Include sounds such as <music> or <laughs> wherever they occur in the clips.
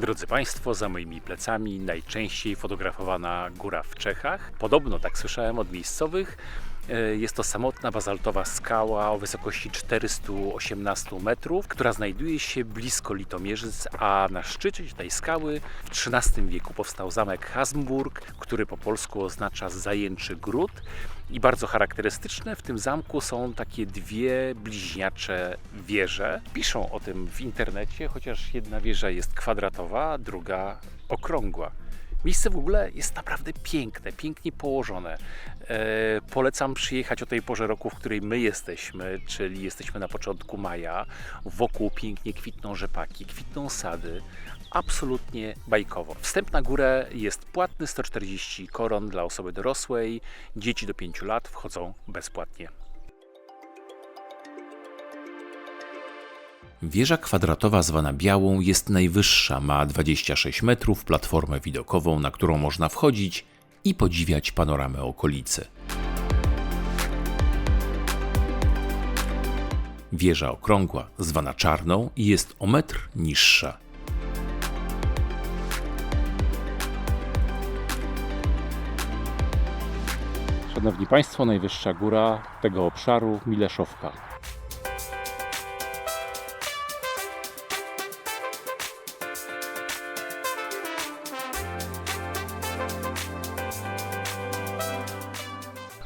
Drodzy Państwo, za moimi plecami najczęściej fotografowana góra w Czechach. Podobno, tak słyszałem od miejscowych, e, jest to samotna bazaltowa skała o wysokości 418 metrów, która znajduje się blisko Litomierzyc, a na szczycie tej skały w XIII wieku powstał zamek Hasmburg, który po polsku oznacza zajęczy gród. I bardzo charakterystyczne w tym zamku są takie dwie bliźniacze wieże. Piszą o tym w internecie, chociaż jedna wieża jest kwadratowa, druga okrągła. Miejsce w ogóle jest naprawdę piękne, pięknie położone. E, polecam przyjechać o tej porze roku, w której my jesteśmy, czyli jesteśmy na początku maja. Wokół pięknie kwitną rzepaki, kwitną sady. Absolutnie bajkowo. Wstęp na górę jest płatny 140 koron dla osoby dorosłej. Dzieci do 5 lat wchodzą bezpłatnie. Wieża kwadratowa zwana Białą jest najwyższa, ma 26 metrów, platformę widokową, na którą można wchodzić i podziwiać panoramę okolicy. Wieża okrągła, zwana Czarną, jest o metr niższa. Szanowni Państwo, najwyższa góra tego obszaru Mileszowka.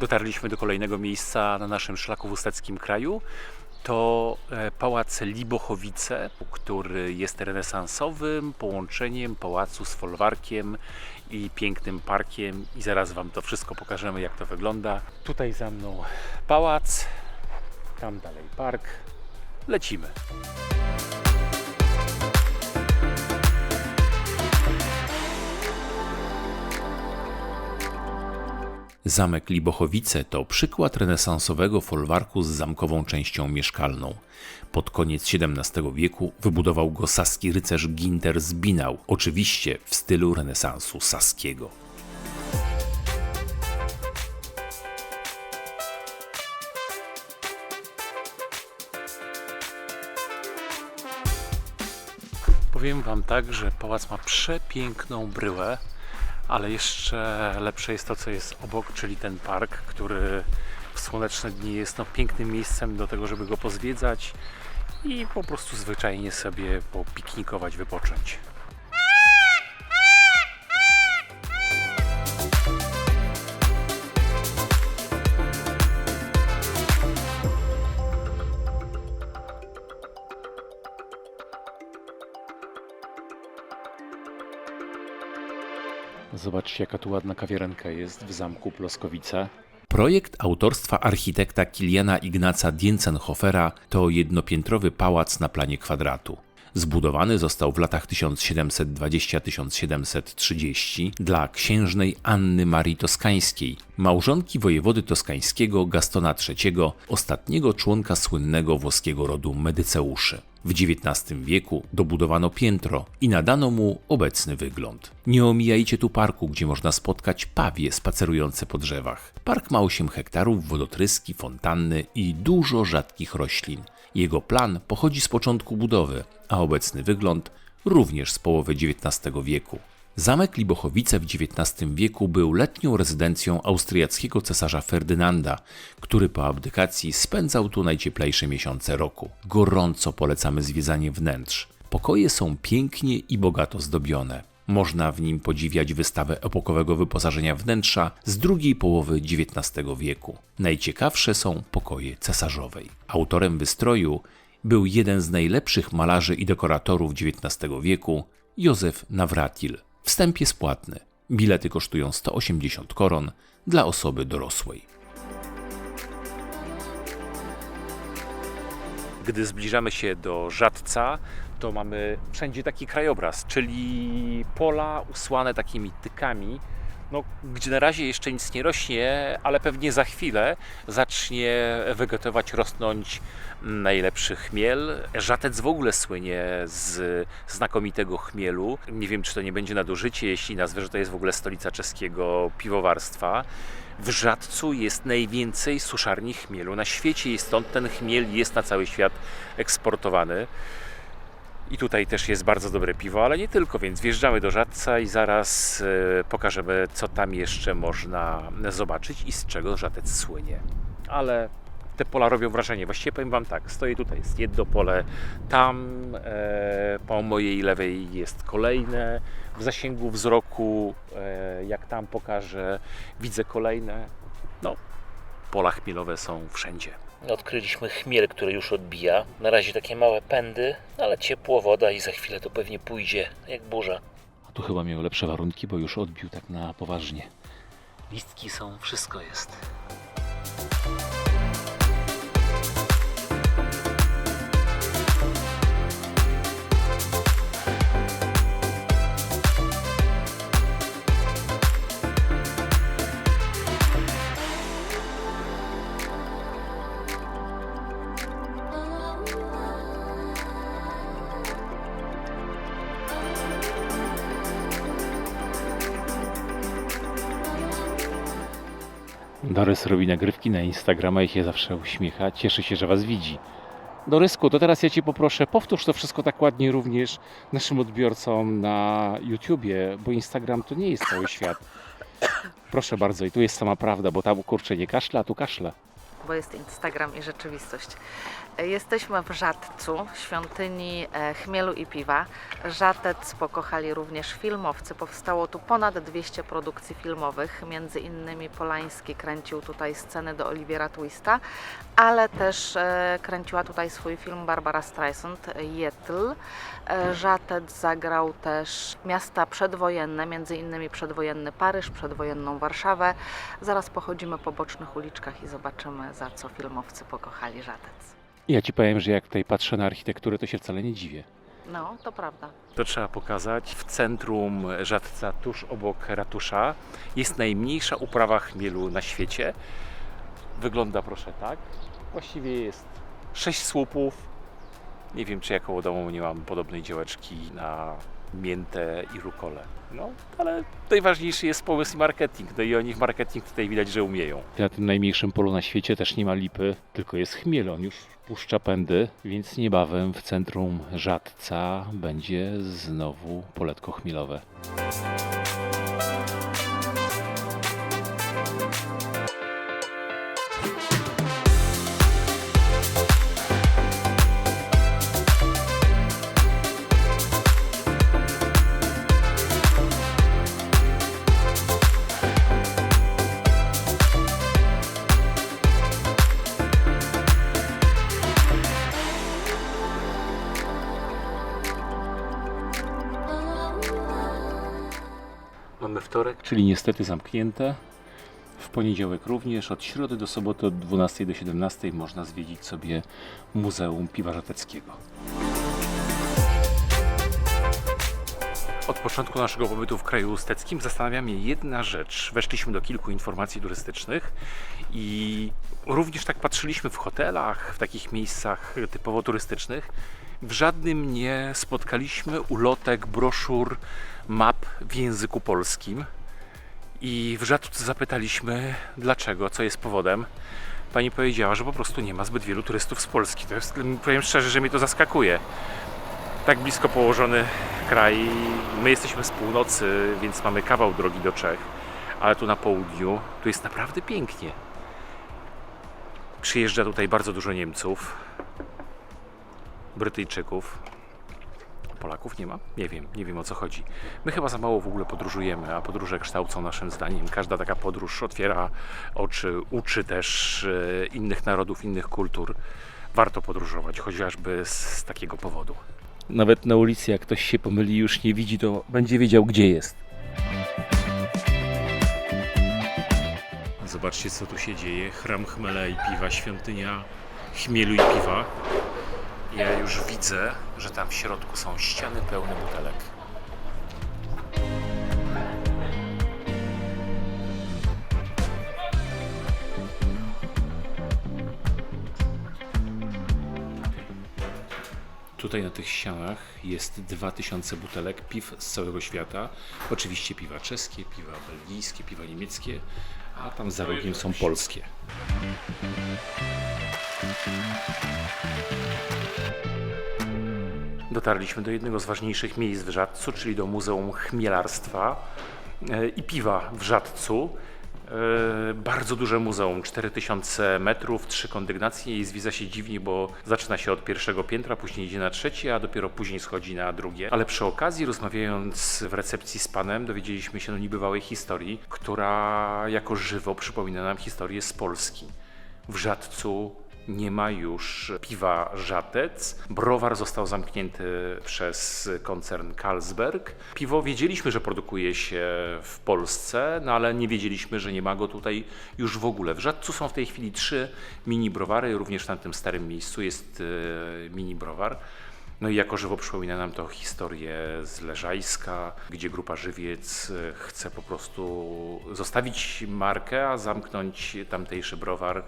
Dotarliśmy do kolejnego miejsca na naszym szlaku w Usteckim kraju. To e, pałac Libochowice, który jest renesansowym połączeniem pałacu z folwarkiem i pięknym parkiem. I zaraz Wam to wszystko pokażemy, jak to wygląda. Tutaj za mną pałac, tam dalej park. Lecimy. Zamek Libochowice to przykład renesansowego folwarku z zamkową częścią mieszkalną. Pod koniec XVII wieku wybudował go saski rycerz Ginter z Binał, oczywiście w stylu renesansu saskiego. Powiem Wam tak, że pałac ma przepiękną bryłę, ale jeszcze lepsze jest to, co jest obok, czyli ten park, który w słoneczne dni jest no, pięknym miejscem do tego, żeby go pozwiedzać i po prostu zwyczajnie sobie popiknikować, wypocząć. Zobaczcie, jaka tu ładna kawiarenka jest w zamku Ploskowice. Projekt autorstwa architekta Kiliana Ignaca Dienzenhofera to jednopiętrowy pałac na planie kwadratu. Zbudowany został w latach 1720-1730 dla księżnej Anny Marii Toskańskiej, małżonki wojewody toskańskiego Gastona III, ostatniego członka słynnego włoskiego rodu Medyceuszy. W XIX wieku dobudowano piętro i nadano mu obecny wygląd. Nie omijajcie tu parku, gdzie można spotkać pawie spacerujące po drzewach. Park ma 8 hektarów, wodotryski, fontanny i dużo rzadkich roślin. Jego plan pochodzi z początku budowy, a obecny wygląd również z połowy XIX wieku. Zamek Libochowice w XIX wieku był letnią rezydencją austriackiego cesarza Ferdynanda, który po abdykacji spędzał tu najcieplejsze miesiące roku. Gorąco polecamy zwiedzanie wnętrz. Pokoje są pięknie i bogato zdobione. Można w nim podziwiać wystawę epokowego wyposażenia wnętrza z drugiej połowy XIX wieku. Najciekawsze są pokoje cesarzowej. Autorem wystroju był jeden z najlepszych malarzy i dekoratorów XIX wieku, Józef Nawratil. Wstęp jest płatny. Bilety kosztują 180 koron dla osoby dorosłej. Gdy zbliżamy się do Rzadca, to mamy wszędzie taki krajobraz, czyli pola usłane takimi tykami, no, gdzie na razie jeszcze nic nie rośnie, ale pewnie za chwilę zacznie wegetować, rosnąć najlepszy chmiel. Rzatec w ogóle słynie z znakomitego chmielu. Nie wiem, czy to nie będzie nadużycie, jeśli nazwę, że to jest w ogóle stolica czeskiego piwowarstwa. W Rzadcu jest najwięcej suszarni chmielu na świecie i stąd ten chmiel jest na cały świat eksportowany. I tutaj też jest bardzo dobre piwo, ale nie tylko, więc wjeżdżamy do Rzadca i zaraz e, pokażemy, co tam jeszcze można zobaczyć i z czego Rzadec słynie. Ale te pola robią wrażenie. Właściwie powiem Wam tak, stoję tutaj, jest jedno pole, tam e, po mojej lewej jest kolejne, w zasięgu wzroku, e, jak tam pokażę, widzę kolejne. No, pola chmielowe są wszędzie. Odkryliśmy chmiel, który już odbija. Na razie takie małe pędy, ale ciepło, woda i za chwilę to pewnie pójdzie jak burza. A tu chyba miał lepsze warunki, bo już odbił tak na poważnie. Listki są, wszystko jest. Dorys robi nagrywki na Instagrama i się zawsze uśmiecha. Cieszy się, że Was widzi. Dorysku, to teraz ja Cię poproszę, powtórz to wszystko tak ładnie również naszym odbiorcom na YouTubie, bo Instagram to nie jest cały świat. Proszę bardzo, i tu jest sama prawda, bo tam kurczę nie kaszla, a tu kaszla. bo jest Instagram i rzeczywistość. Jesteśmy w Rzadcu, świątyni e, chmielu i piwa. Rzatec pokochali również filmowcy. Powstało tu ponad 200 produkcji filmowych. Między innymi Polański kręcił tutaj sceny do Oliwiera Twista, ale też e, kręciła tutaj swój film Barbara Streisand, Jetl. E, Rzatec zagrał też miasta przedwojenne, między innymi przedwojenny Paryż, przedwojenną Warszawę. Zaraz pochodzimy po bocznych uliczkach i zobaczymy, za co filmowcy pokochali Rzatec. Ja Ci powiem, że jak tutaj patrzę na architekturę, to się wcale nie dziwię. No, to prawda. To trzeba pokazać. W centrum Rzadca, tuż obok ratusza, jest najmniejsza uprawa chmielu na świecie. Wygląda proszę tak. Właściwie jest sześć słupów. Nie wiem, czy ja koło domu nie mam podobnej działeczki na miętę i rukole. No, ale najważniejszy jest pomysł i marketing. No i oni w marketing tutaj widać, że umieją. Na tym najmniejszym polu na świecie też nie ma lipy, tylko jest chmiel. On już puszcza pędy, więc niebawem w centrum Rzadca będzie znowu poletko chmielowe. Czyli niestety zamknięte. W poniedziałek również, od środy do soboty od 12 do 17 można zwiedzić sobie Muzeum Piwa Żateckiego. Od początku naszego pobytu w kraju usteckim zastanawia mnie jedna rzecz. Weszliśmy do kilku informacji turystycznych i również tak patrzyliśmy w hotelach, w takich miejscach typowo turystycznych. W żadnym nie spotkaliśmy ulotek, broszur, map w języku polskim. I w Rzadcu zapytaliśmy, dlaczego, co jest powodem. Pani powiedziała, że po prostu nie ma zbyt wielu turystów z Polski. To jest, powiem szczerze, że mnie to zaskakuje tak blisko położony kraj. My jesteśmy z północy, więc mamy kawał drogi do Czech, ale tu na południu tu jest naprawdę pięknie. Przyjeżdża tutaj bardzo dużo Niemców, Brytyjczyków. Polaków nie ma? Nie wiem, nie wiem o co chodzi. My chyba za mało w ogóle podróżujemy, a podróże kształcą naszym zdaniem. Każda taka podróż otwiera oczy, uczy też e, innych narodów, innych kultur. Warto podróżować, chociażby z, z takiego powodu. Nawet na ulicy, jak ktoś się pomyli i już nie widzi, to będzie wiedział, gdzie jest. Zobaczcie, co tu się dzieje. Chram chmela i piwa, świątynia chmielu i piwa. Ja już widzę, że tam w środku są ściany pełne butelek. Tutaj na tych ścianach jest 2000 butelek piw z całego świata. Oczywiście piwa czeskie, piwa belgijskie, piwa niemieckie, a tam za rogiem są polskie. Dotarliśmy do jednego z ważniejszych miejsc w Rzadcu, czyli do Muzeum Chmielarstwa e, i Piwa w Rzadcu. E, Bardzo duże muzeum, 4000 metrów, trzy kondygnacje i zwiedza się dziwnie, bo zaczyna się od pierwszego piętra, później idzie na trzecie, a dopiero później schodzi na drugie. Ale przy okazji, rozmawiając w recepcji z panem, dowiedzieliśmy się o niebywałej historii, która jako żywo przypomina nam historię z Polski. W Rzadcu nie ma już piwa Żatec. Browar został zamknięty przez koncern Carlsberg. Piwo wiedzieliśmy, że produkuje się w Polsce, no ale nie wiedzieliśmy, że nie ma go tutaj już w ogóle. W Rzadcu są w tej chwili trzy mini browary, również na tym starym miejscu jest e, mini browar. No i jako żywo przypomina nam to historię z Leżajska, gdzie grupa Żywiec e, chce po prostu zostawić markę, a zamknąć tamtejszy browar.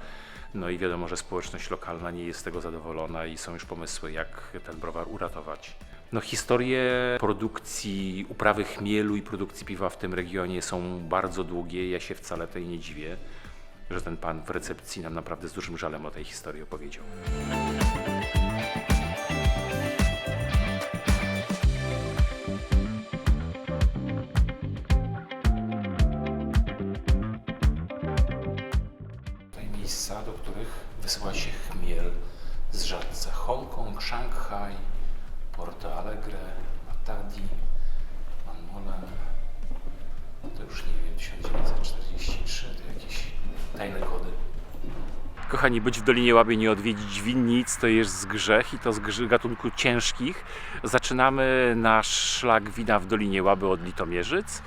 No i wiadomo, że społeczność lokalna nie jest z tego zadowolona i są już pomysły, jak ten browar uratować. No, historie produkcji uprawy chmielu i produkcji piwa w tym regionie są bardzo długie. Ja się wcale tej nie dziwię, że ten pan w recepcji nam naprawdę z dużym żalem o tej historii opowiedział. Wysyła się chmiel z Rzadca. Hongkong, Szanghaj, Porto Alegre, Matadi, Manmolen. To już nie wiem, 1943, to jakieś tajne kody. Kochani, być w Dolinie Łabie nie odwiedzić winnic to jest grzech i to z gatunku ciężkich. Zaczynamy nasz szlak wina w Dolinie Łaby od Litomierzyc.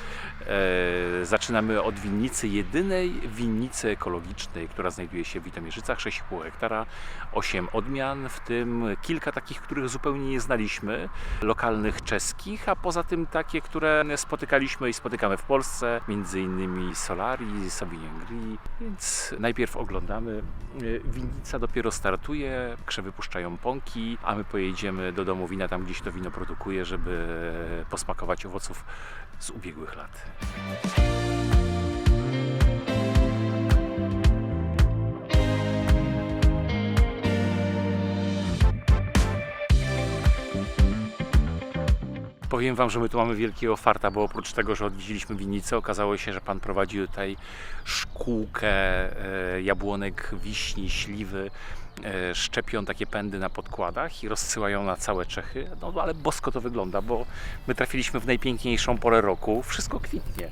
E, zaczynamy od winnicy, jedynej winnicy ekologicznej, która znajduje się w Litomierzycach, 6,5 hektara, 8 odmian, w tym kilka takich, których zupełnie nie znaliśmy, lokalnych czeskich, a poza tym takie, które spotykaliśmy i spotykamy w Polsce, między innymi Solari, Sauvignon Gris, więc najpierw oglądamy. E, Winnica dopiero startuje, krzewy puszczają pąki, a my pojedziemy do domu wina, tam gdzieś to wino produkuje, żeby posmakować owoców z ubiegłych lat. Powiem Wam, że my tu mamy wielkiego farta, bo oprócz tego, że odwiedziliśmy winnicę, okazało się, że Pan prowadzi tutaj szkółkę e, jabłonek, wiśni, śliwy. E, szczepią takie pędy na podkładach i rozsyłają na całe Czechy. No ale bosko to wygląda, bo my trafiliśmy w najpiękniejszą porę roku. Wszystko kwitnie.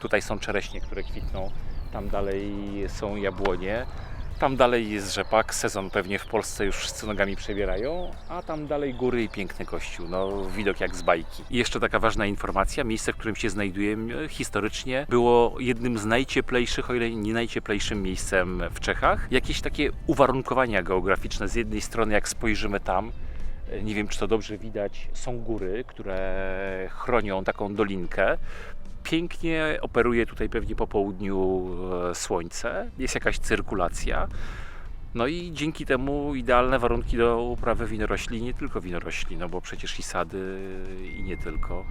Tutaj są czereśnie, które kwitną. Tam dalej są jabłonie. Tam dalej jest rzepak, sezon pewnie w Polsce już wszyscy nogami przebierają, a tam dalej góry i piękny kościół, no widok jak z bajki. I jeszcze taka ważna informacja, miejsce, w którym się znajdujemy historycznie było jednym z najcieplejszych, o ile nie najcieplejszym miejscem w Czechach. Jakieś takie uwarunkowania geograficzne z jednej strony, jak spojrzymy tam, nie wiem czy to dobrze widać, są góry, które chronią taką dolinkę. Pięknie operuje tutaj pewnie po południu e, słońce, jest jakaś cyrkulacja. No i dzięki temu idealne warunki do uprawy winorośli, nie tylko winorośli, no bo przecież i sady i nie tylko.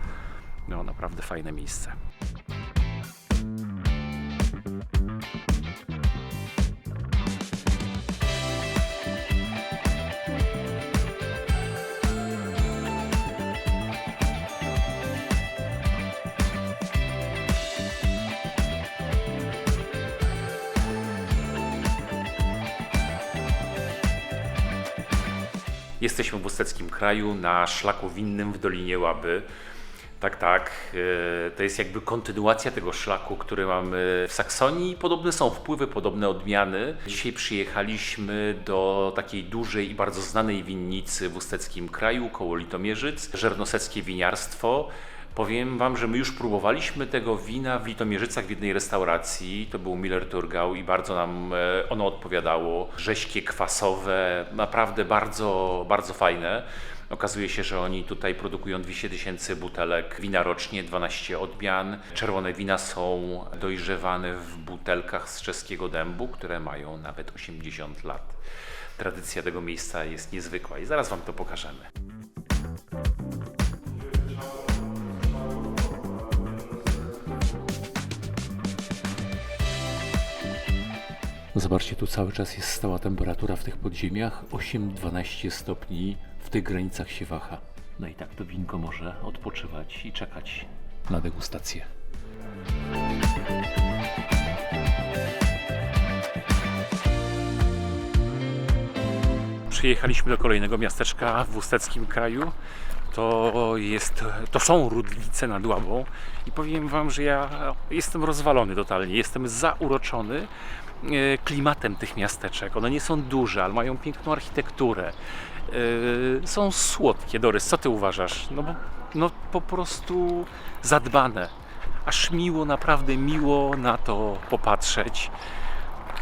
No naprawdę fajne miejsce. Jesteśmy w Usteckim Kraju na szlaku winnym w Dolinie Łaby. Tak, tak. e, To jest jakby kontynuacja tego szlaku, który mamy w Saksonii. Podobne są wpływy, podobne odmiany. Dzisiaj przyjechaliśmy do takiej dużej i bardzo znanej winnicy w Usteckim Kraju, koło Litomierzyc, Żernoseckie Winiarstwo. Powiem Wam, że my już próbowaliśmy tego wina w Litomierzycach w jednej restauracji. To był Miller Turgau i bardzo nam e, ono odpowiadało. Rześkie, kwasowe, naprawdę bardzo, bardzo fajne. Okazuje się, że oni tutaj produkują 200 tysięcy butelek wina rocznie, 12 odmian. Czerwone wina są dojrzewane w butelkach z czeskiego dębu, które mają nawet 80 lat. Tradycja tego miejsca jest niezwykła i zaraz Wam to pokażemy. Zobaczcie, tu cały czas jest stała temperatura w tych podziemiach 8-12 stopni w tych granicach się waha. No i tak to winko może odpoczywać i czekać na degustację. Przyjechaliśmy do kolejnego miasteczka w Usteckim kraju. To, jest, to są Rudlice nad Łabą i powiem Wam, że ja jestem rozwalony totalnie. Jestem zauroczony klimatem tych miasteczek. One nie są duże, ale mają piękną architekturę. E, Są słodkie. Dorys, co Ty uważasz? No, bo, no po prostu zadbane. Aż miło, naprawdę miło na to popatrzeć.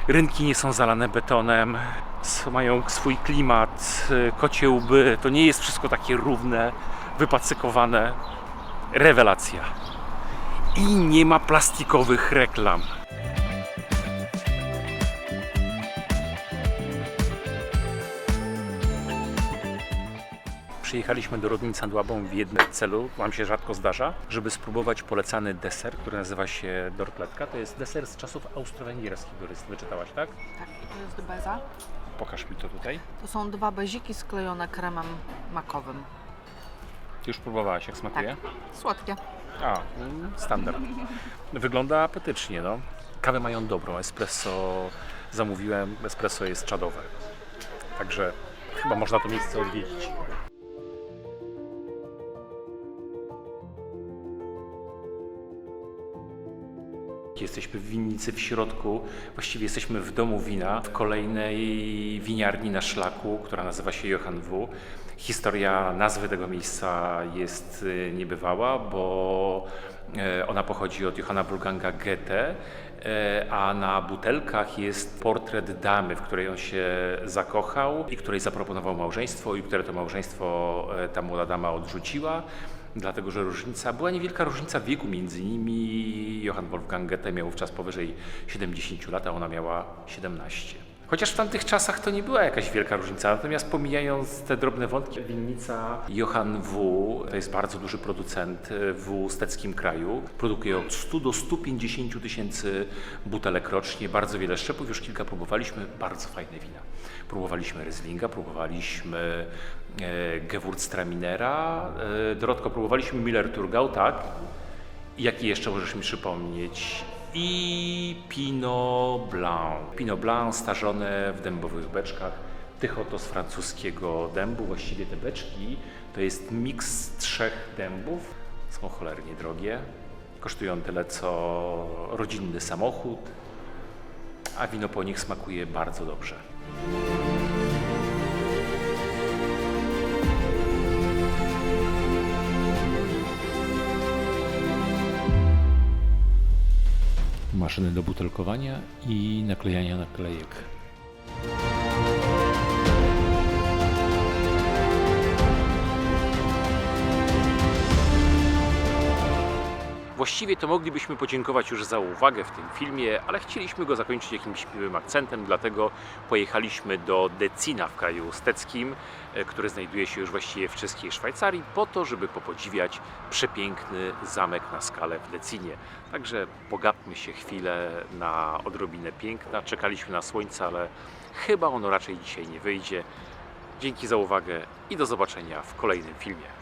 Rynki nie są zalane betonem, mają swój klimat, y, kocie łby. To nie jest wszystko takie równe, wypacykowane. Rewelacja. I nie ma plastikowych reklam. Przyjechaliśmy do Rodnicy nad Łabą w jednym celu, wam się rzadko zdarza, żeby spróbować polecany deser, który nazywa się dorpletka. To jest deser z czasów austro-węgierskich, który wyczytałaś, tak? Tak, i to jest beza. Pokaż mi to tutaj. To są dwa beziki sklejone kremem makowym. Ty już próbowałaś, jak smakuje? Słodkie. A, mm, standard. <laughs> Wygląda apetycznie, no. Kawę mają dobrą, espresso zamówiłem, espresso jest czadowe. Także chyba można to miejsce odwiedzić. Jesteśmy w winnicy w środku, właściwie jesteśmy w domu wina, w kolejnej winiarni na szlaku, która nazywa się Johann W. Historia nazwy tego miejsca jest y, niebywała, bo e, ona pochodzi od Johanna Wolfganga Goethe, e, a na butelkach jest portret damy, w której on się zakochał i której zaproponował małżeństwo i które to małżeństwo ta młoda dama odrzuciła. Dlatego, że różnica, była niewielka różnica wieku między nimi. Johann Wolfgang Goethe miał wówczas powyżej 70 lat, a ona miała 17. Chociaż w tamtych czasach to nie była jakaś wielka różnica, natomiast pomijając te drobne wątki, winnica Johann W. to jest bardzo duży producent w steckim kraju. Produkuje od 100 do 150 tysięcy butelek rocznie, bardzo wiele szczepów, już kilka próbowaliśmy, bardzo fajne wina. Próbowaliśmy Rieslinga, próbowaliśmy e, Gewurztraminera, e, Dorotko, próbowaliśmy Miller Turgau, tak? Jaki jeszcze możesz mi przypomnieć? I Pinot Blanc. Pinot Blanc starzone w dębowych beczkach. Tychoto z francuskiego dębu. Właściwie te beczki to jest miks trzech dębów. Są cholernie drogie. Kosztują tyle co rodzinny samochód, a wino po nich smakuje bardzo dobrze. Maszyny do butelkowania i naklejania naklejek. Właściwie to moglibyśmy podziękować już za uwagę w tym filmie, ale chcieliśmy go zakończyć jakimś miłym akcentem, dlatego pojechaliśmy do Decina w kraju usteckim, e, który znajduje się już właściwie w czeskiej Szwajcarii, po to, żeby popodziwiać przepiękny zamek na skalę w Decinie. Także pogapmy się chwilę na odrobinę piękna. Czekaliśmy na słońce, ale chyba ono raczej dzisiaj nie wyjdzie. Dzięki za uwagę i do zobaczenia w kolejnym filmie.